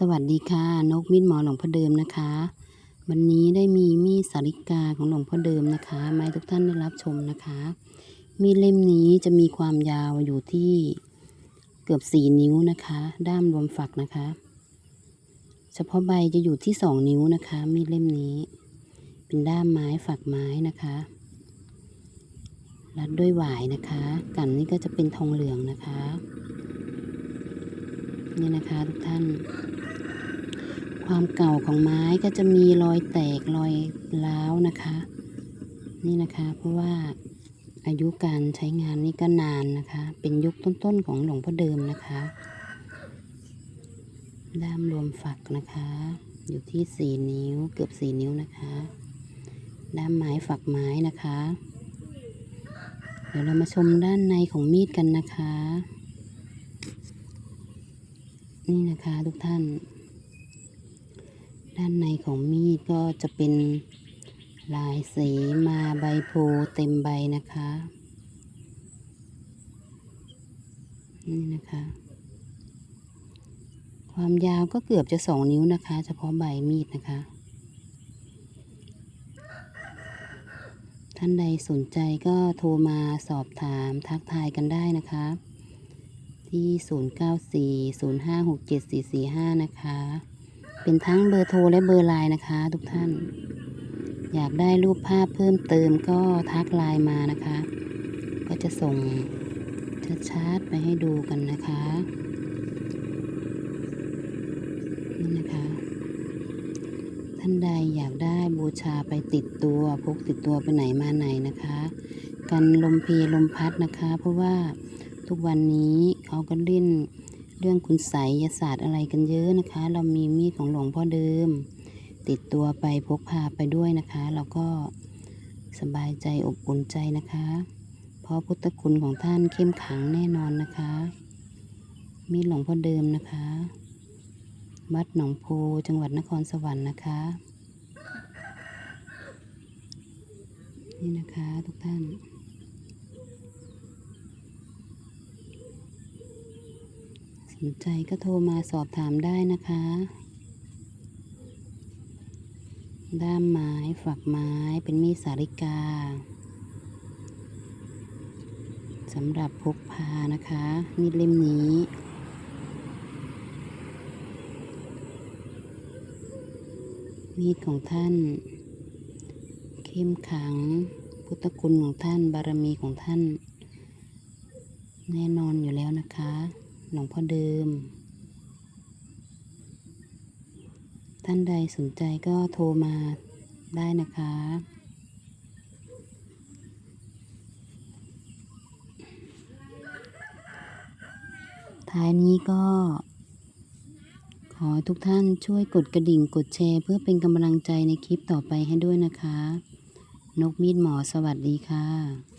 สวัสดีค่ะ นกมีดหมอหลวงพ่อเดิมนะคะ วันนี้ได้มีมีดสาริกาของหลวงพ่อเดิมนะคะมาให้ทุกท่านได้รับชมนะคะ มีดเล่มนี้จะมีความยาวอยู่ที่เกือบสี่นิ้วนะคะ ด้ามรวมฝักนะคะ เฉพาะใบจะอยู่ที่สองนิ้วนะคะ มีดเล่มนี้ เป็นด้ามไม้ฝักไม้นะคะรัดด้วยหวายนะคะ กันนี่ก็จะเป็นทองเหลืองนะคะ นี่นะคะทุกท่าน ความเก่าของไม้ก็จะมีรอยแตกรอยร้าวนะคะ นี่นะคะ เพราะว่าอายุการใช้งานนี่ก็นานนะคะ เป็นยุคต้นๆของหลวงพ่อเดิมนะคะด้ามรวมฝักนะคะ อยู่ที่สี่นิ้วเกือบสี่นิ้วนะคะ ด้ามไม้ฝักไม้นะคะ เดี๋ยวเรามาชมด้านในของมีดกันนะคะ นี่นะคะทุกท่าน ด้านในของมีดก็จะเป็นลายสีมาใบโพเต็มใบนะคะ นี่นะคะ ความยาวก็เกือบจะสองนิ้วนะคะ เฉพาะใบมีดนะคะ ท่านใดสนใจก็โทรมาสอบถามทักทายกันได้นะคะ ที่ 0940567445 นะคะ เป็นทั้งเบอร์โทรและเบอร์ไลน์นะคะ ทุกท่าน อยากได้รูปภาพเพิ่มเติมก็ทักไลน์มานะคะ ก็จะส่งชัดๆไปให้ดูกันนะคะนี่นะคะท่านใดอยากได้บูชาไปติดตัวพกติดตัวไปไหนมาไหนนะคะ กันลมเพลลมพัดนะคะ เพราะว่าทุกวันนี้เขาก็เล่น เรื่องคุณไสยศาสตร์อะไรกันเยอะนะคะ เรามีมีดของหลวงพ่อเดิม ติดตัวไปพกพาไปด้วยนะคะ เราก็สบายใจอบอุ่นใจนะคะ เพราะพุทธคุณของท่านเข้มขังแน่นอนนะคะ มีดหลวงพ่อเดิมนะคะวัดหนองโพจังหวัดนครสวรรค์นะคะ นี่นะคะทุกท่าน สนใจก็โทรมาสอบถามได้นะคะ ด้ามไม้ฝักไม้เป็นมีดสาริกาสำหรับพกพานะคะ มีดเล่มนี้มีดของท่าน เข้มขัง พุทธคุณของท่าน บารมีของท่าน แน่นอนอยู่แล้วนะคะ หลวงพ่อเดิม ท่านใดสนใจก็โทรมาได้นะคะ ท้ายนี้ก็ ขอทุกท่านช่วยกดกระดิ่งกดแชร์เพื่อเป็นกำลังใจในคลิปต่อไปให้ด้วยนะคะ นกมีดหมอสวัสดีค่ะ